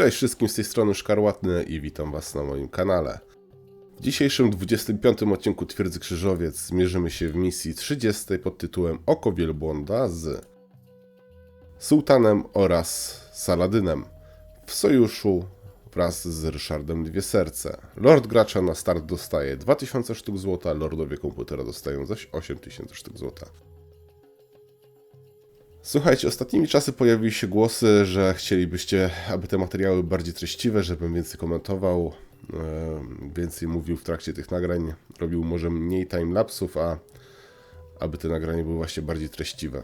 Cześć wszystkim z tej strony Szkarłatny i witam Was na moim kanale. W dzisiejszym 25 odcinku Twierdzy Krzyżowiec zmierzymy się w misji 30 pod tytułem Oko Wielbłąda z Sułtanem oraz Saladynem w sojuszu wraz z Ryszardem Dwie Serce. Lord gracza na start dostaje 2000 sztuk złota, lordowie komputera dostają zaś 8000 sztuk złota. Słuchajcie, ostatnimi czasy pojawiły się głosy, że chcielibyście, aby te materiały były bardziej treściwe, żebym więcej komentował, więcej mówił w trakcie tych nagrań, robił może mniej timelapsów, a aby te nagrania były właśnie bardziej treściwe.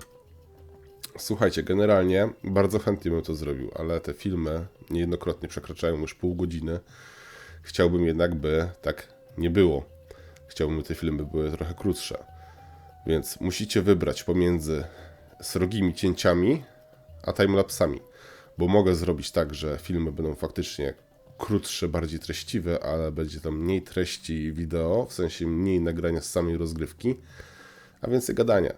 Słuchajcie, generalnie bardzo chętnie bym to zrobił, ale te filmy niejednokrotnie przekraczają już pół godziny. Chciałbym jednak, by tak nie było. Chciałbym, by te filmy były trochę krótsze. Więc musicie wybrać pomiędzy srogimi cięciami a timelapsami. Bo mogę zrobić tak, że filmy będą faktycznie krótsze, bardziej treściwe, ale będzie tam mniej treści wideo, w sensie mniej nagrania z samej rozgrywki, a więcej gadania.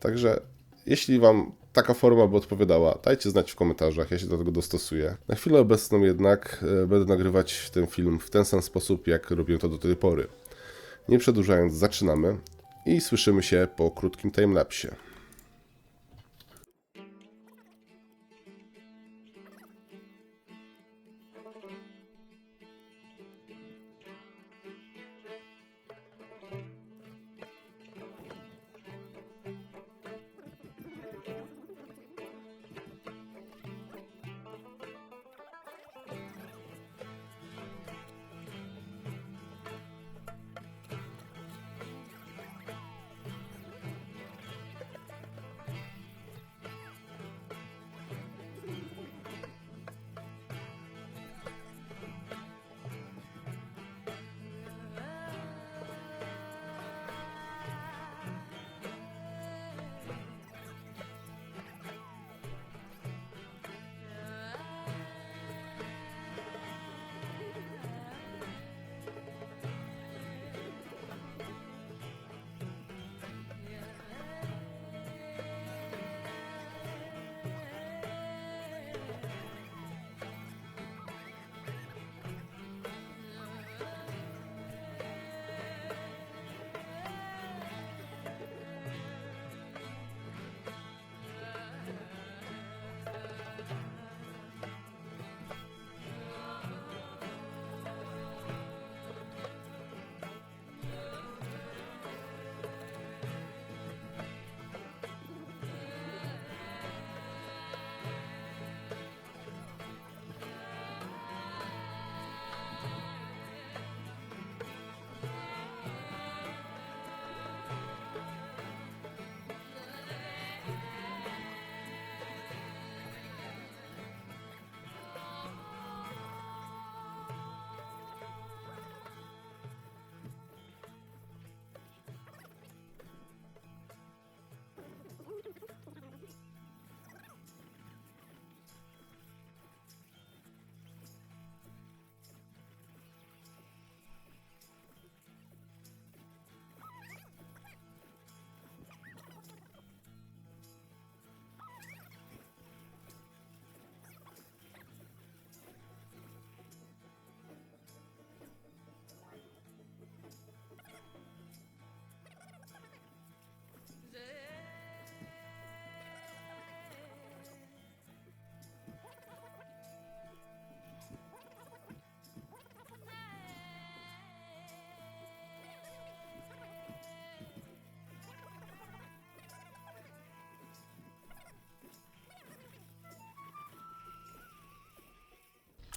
Także jeśli Wam taka forma by odpowiadała, dajcie znać w komentarzach, ja się do tego dostosuję. Na chwilę obecną jednak e, będę nagrywać ten film w ten sam sposób, jak robiłem to do tej pory. Nie przedłużając, zaczynamy i słyszymy się po krótkim timelapsie.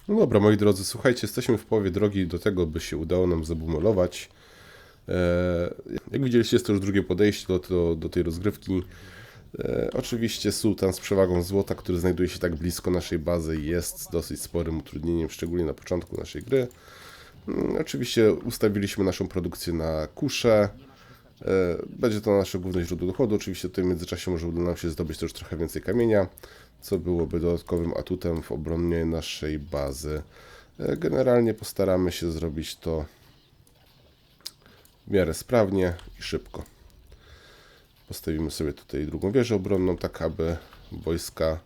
No dobra, moi drodzy, słuchajcie, jesteśmy w połowie drogi do tego, by się udało nam zabumelować. E, jak widzieliście, jest to już drugie podejście do, do, do tej rozgrywki. E, oczywiście sułtan z przewagą złota, który znajduje się tak blisko naszej bazy, jest dosyć sporym utrudnieniem, szczególnie na początku naszej gry. Mm, Oczywiście ustawiliśmy naszą produkcję na kuszę. E, Będzie to nasze główne źródło dochodu. Oczywiście w tym międzyczasie może uda nam się zdobyć też trochę więcej kamienia, co byłoby dodatkowym atutem w obronie naszej bazy. E, Generalnie postaramy się zrobić to w miarę sprawnie i szybko. Postawimy sobie tutaj drugą wieżę obronną, tak aby wojska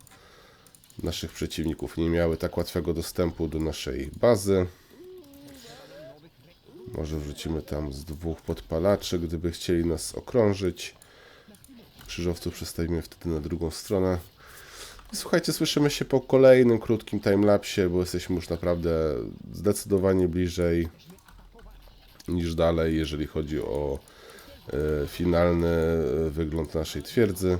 naszych przeciwników nie miały tak łatwego dostępu do naszej bazy. Może wrzucimy tam z dwóch podpalaczy, gdyby chcieli nas okrążyć. Krzyżowców przestawimy wtedy na drugą stronę. Słuchajcie, słyszymy się po kolejnym krótkim timelapsie, bo jesteśmy już naprawdę zdecydowanie bliżej niż dalej, jeżeli chodzi o e, finalny e, wygląd naszej twierdzy.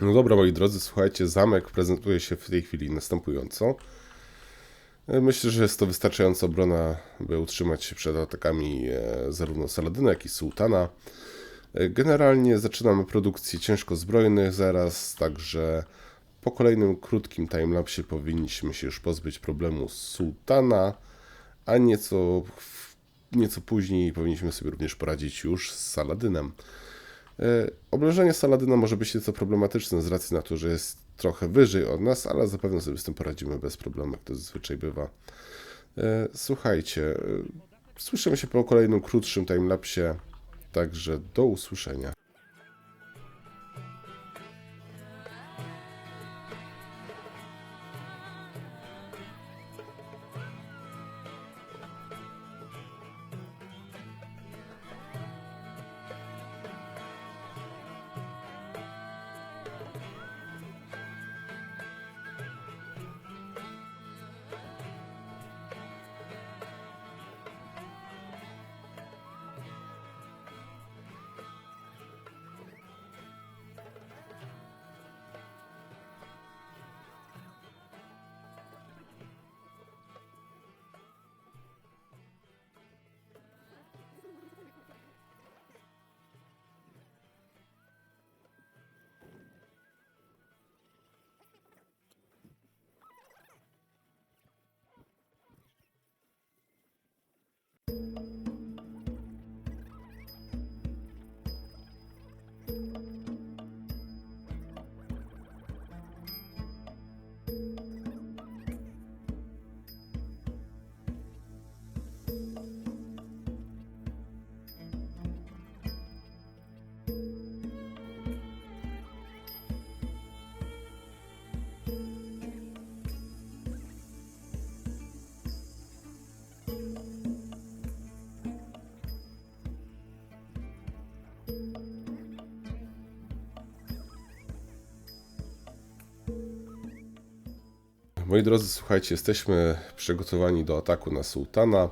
No dobra, moi drodzy, słuchajcie, zamek prezentuje się w tej chwili następująco. E, Myślę, że jest to wystarczająca obrona, by utrzymać się przed atakami e, zarówno Saladyna, jak i Sułtana. E, Generalnie zaczynamy produkcję ciężkozbrojnych zaraz, także po kolejnym krótkim timelapsie powinniśmy się już pozbyć problemu Sułtana, a nieco, nieco później powinniśmy sobie również poradzić już z Saladynem. E, Oblężenie Saladyna może być nieco problematyczne z racji na to, że jest trochę wyżej od nas, ale zapewne sobie z tym poradzimy bez problemu, jak to zazwyczaj bywa. E, Słuchajcie, e, słyszymy się po kolejnym krótszym timelapsie, także do usłyszenia. Moi drodzy, słuchajcie, jesteśmy przygotowani do ataku na sułtana.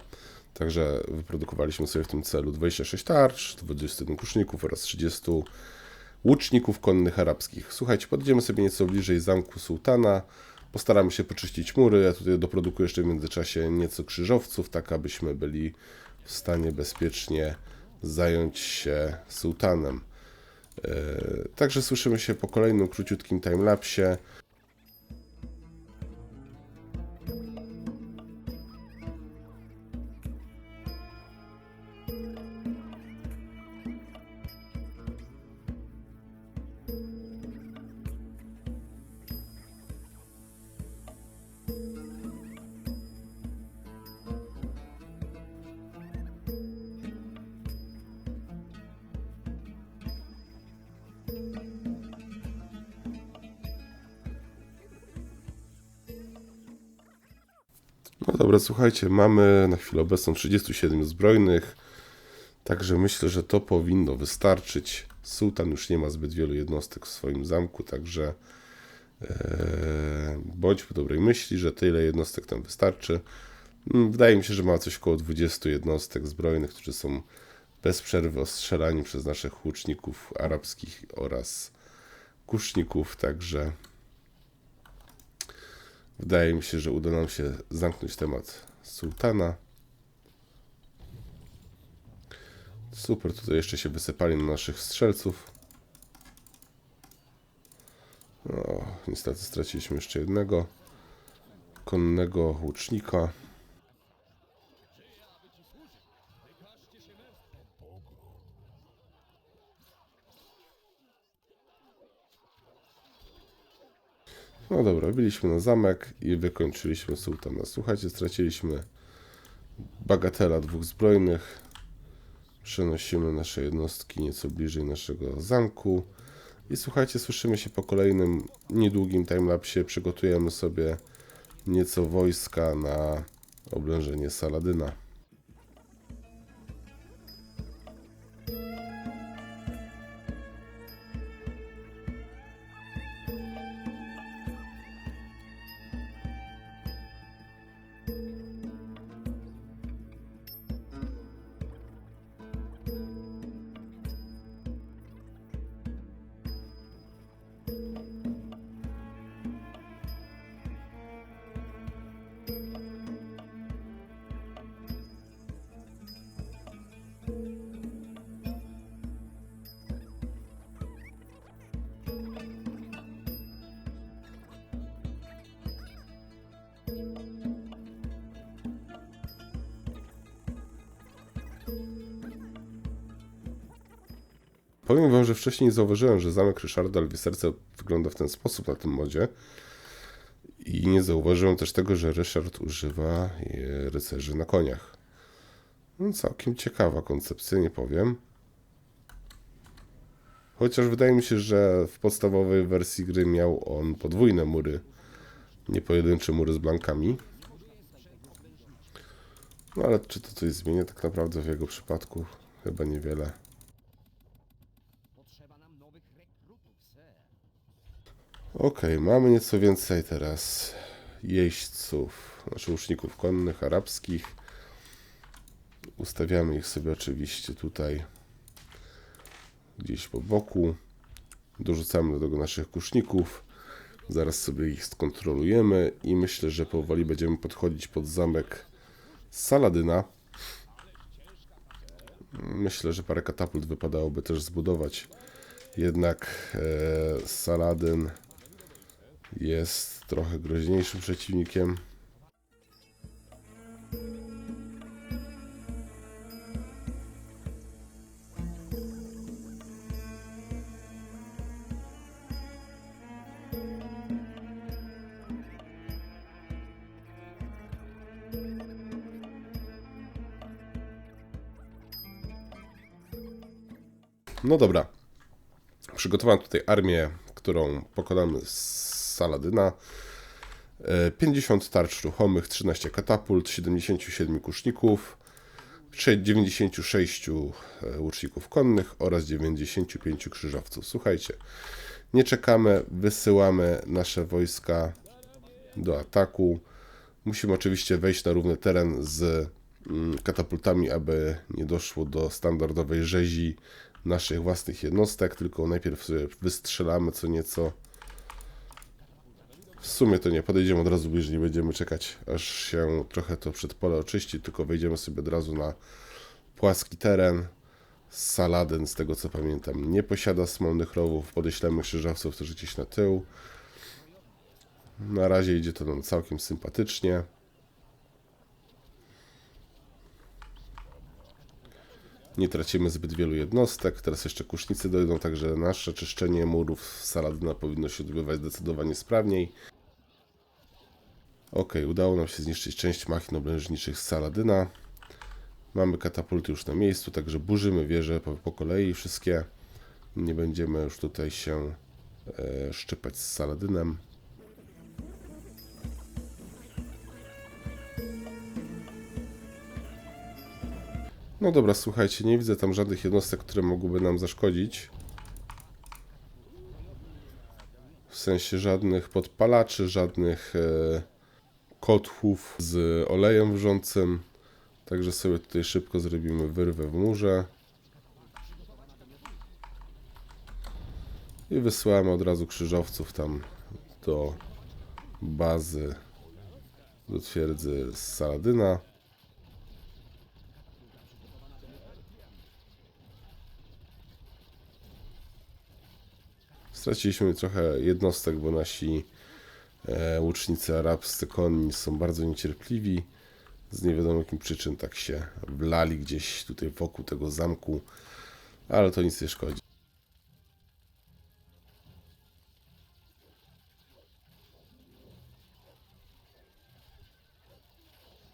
Także wyprodukowaliśmy sobie w tym celu 26 tarcz, 21 kuszników oraz 30 łuczników konnych arabskich. Słuchajcie, podjedziemy sobie nieco bliżej zamku sułtana. Postaramy się poczyścić mury. Ja tutaj doprodukuję jeszcze w międzyczasie nieco krzyżowców, tak abyśmy byli w stanie bezpiecznie zająć się sułtanem. Yy, Także słyszymy się po kolejnym króciutkim timelapsie. No dobra, słuchajcie, mamy na chwilę obecną 37 zbrojnych, także myślę, że to powinno wystarczyć. Sułtan już nie ma zbyt wielu jednostek w swoim zamku, także e, bądźmy dobrej myśli, że tyle jednostek tam wystarczy. Mm, Wydaje mi się, że ma coś około 20 jednostek zbrojnych, którzy są bez przerwy ostrzelani przez naszych łuczników arabskich oraz kuszników, także Wydaje mi się, że uda nam się zamknąć temat sułtana. Super, tutaj jeszcze się wysypali na naszych strzelców. No, niestety straciliśmy jeszcze jednego konnego łucznika. No dobra, byliśmy na zamek i wykończyliśmy sułtana. Słuchajcie, straciliśmy bagatela dwóch zbrojnych. Przenosimy nasze jednostki nieco bliżej naszego zamku. I słuchajcie, słyszymy się po kolejnym niedługim timelapsie. Przygotujemy sobie nieco wojska na oblężenie Saladyna. Powiem wam, że wcześniej nie zauważyłem, że zamek Ryszarda Lwie Serce wygląda w ten sposób na tym modzie. I nie zauważyłem też tego, że Ryszard używa e, rycerzy na koniach. No, całkiem ciekawa koncepcja, nie powiem. Chociaż wydaje mi się, że w podstawowej wersji gry miał on podwójne mury, nie pojedyncze mury z blankami. No ale czy to coś zmienia tak naprawdę w jego przypadku? Chyba niewiele. Okej, mamy nieco więcej teraz jeźdźców, znaczy łuczników konnych arabskich. Ustawiamy ich sobie oczywiście tutaj gdzieś po boku. Dorzucamy do tego naszych kuszników. Zaraz sobie ich skontrolujemy i myślę, że powoli będziemy podchodzić pod zamek Saladyna. Myślę, że parę katapult wypadałoby też zbudować. Jednak e, Saladyn jest trochę groźniejszym przeciwnikiem. No dobra. Przygotowałem tutaj armię, którą pokonamy z Saladyna. E, 50 tarcz ruchomych, 13 katapult, 77 kuszników, 96 e, łuczników konnych oraz 95 krzyżowców. Słuchajcie, nie czekamy, wysyłamy nasze wojska do ataku. Musimy oczywiście wejść na równy teren z mm, katapultami, aby nie doszło do standardowej rzezi naszych własnych jednostek, tylko najpierw wystrzelamy co nieco. W sumie to nie, podejdziemy od razu bliżej, nie będziemy czekać, aż się trochę to przedpole oczyści, tylko wejdziemy sobie od razu na płaski teren. Saladyn, z tego co pamiętam, nie posiada smołnych rowów. Podeślemy krzyżowców też gdzieś na tył. Na razie idzie to nam całkiem sympatycznie. Nie tracimy zbyt wielu jednostek. Teraz jeszcze kusznicy dojdą, także nasze czyszczenie murów Saladyna powinno się odbywać zdecydowanie sprawniej. Ok, udało nam się zniszczyć część machin obrężniczych z Saladyna. Mamy katapulty już na miejscu, także burzymy wieże po, po kolei wszystkie. Nie będziemy już tutaj się e, szczypać z Saladynem. No dobra, słuchajcie, nie widzę tam żadnych jednostek, które mogłyby nam zaszkodzić. W sensie żadnych podpalaczy, żadnych e, kotłów z olejem wrzącym. Także sobie tutaj szybko zrobimy wyrwę w murze. I wysyłamy od razu krzyżowców tam do bazy, do twierdzy z Saladyna. Straciliśmy trochę jednostek, bo nasi e, łucznicy arabscy konni są bardzo niecierpliwi. Z nie wiadomo jakim przyczyn tak się wlali gdzieś tutaj wokół tego zamku, ale to nic nie szkodzi.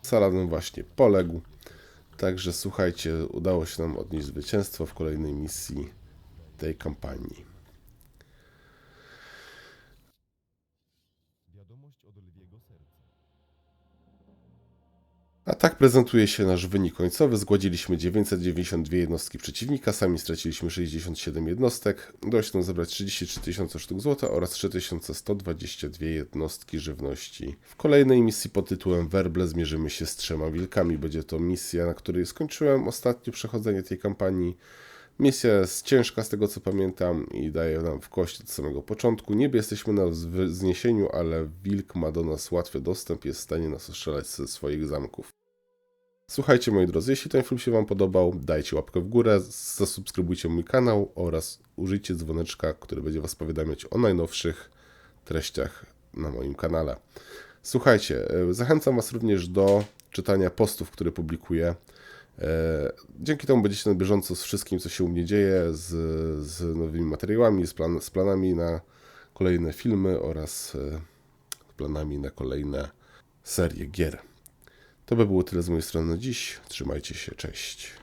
Saladin właśnie poległ. Także słuchajcie, udało się nam odnieść zwycięstwo w kolejnej misji tej kampanii. Wiadomość od lwiego serca. A tak prezentuje się nasz wynik końcowy. Zgładziliśmy 992 jednostki przeciwnika, sami straciliśmy 67 jednostek. Się nam zebrać 33 tysiące sztuk złota oraz 3122 jednostki żywności. W kolejnej misji pod tytułem Werble zmierzymy się z trzema wilkami. Będzie to misja, na której skończyłem ostatnio przechodzenie tej kampanii. Misja jest ciężka z tego co pamiętam i daje nam w kość od samego początku. Niby jesteśmy na wzniesieniu, ale wilk ma do nas łatwy dostęp, jest w stanie nas ostrzelać ze swoich zamków. Słuchajcie moi drodzy, jeśli ten film się Wam podobał, dajcie łapkę w górę, zasubskrybujcie mój kanał oraz użyjcie dzwoneczka, który będzie Was powiadamiać o najnowszych treściach na moim kanale. Słuchajcie, e, zachęcam Was również do czytania postów, które publikuję. E, Dzięki temu będziecie na bieżąco z wszystkim, co się u mnie dzieje, z, z nowymi materiałami, z, plan, z planami na kolejne filmy oraz e, planami na kolejne serie gier. To by było tyle z mojej strony dziś. Trzymajcie się, cześć.